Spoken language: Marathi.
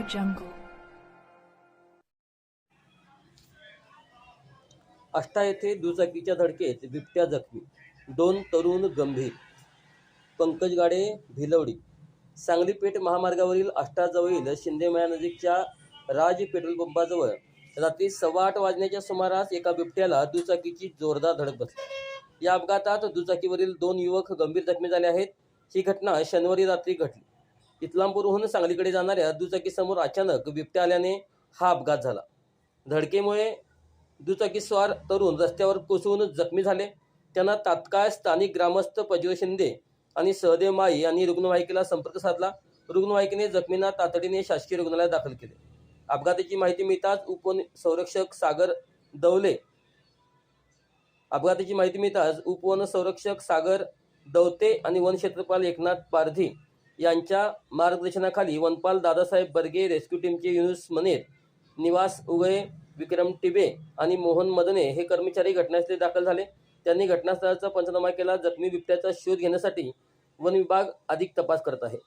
Audio Jungle. आष्टा येथे दुचाकीच्या धडकेत बिबट्या जखमी. दोन तरुण गंभीर. पंकज गाडे भिलवडी. सांगली पेठ महामार्गावरील आष्टाजवळील शिंदे नजीकच्या राज पेट्रोल पंपाजवळ रात्री सव्वा आठ वाजण्याच्या सुमारास एका बिबट्याला दुचाकीची जोरदार धडक बसली. या अपघातात दुचाकीवरील दोन युवक गंभीर जखमी झाले आहेत. ही घटना शनिवारी रात्री घडली. इस्लामपूरहून सांगलीकडे जाणाऱ्या दुचाकीसमोर अचानक बिबट्या आल्याने हा अपघात झाला. धडकेमुळे दुचाकीस्वार तरुण रस्त्यावर कोसळून जखमी झाले. त्यांना तात्काळ स्थानिक ग्रामस्थ पजव शिंदे आणि सहदेव माई यांनी रुग्णवाहिकेला संपर्क साधला. रुग्णवाहिकेने जखमींना तातडीने शासकीय रुग्णालयात दाखल केले. अपघाताची माहिती मिळताच उपवन संरक्षक सागर दवले. अपघाताची माहिती मिळताच उपवन संरक्षक सागर दवते आणि वन क्षेत्रपाल एकनाथ पारधी यांच्या मार्गदर्शनाखाली वनपाल दादासाहेब बर्गे रेस्क्यू टीमचे युनुस मनेर निवास उगळे विक्रम टिबे आणि मोहन मदने हे कर्मचारी घटनास्थळी दाखल झाले. त्यांनी घटनास्थळाचा पंचनामा केला. जखमी बिबट्याचा शोध घेण्यासाठी वन विभाग अधिक तपास करत आहे.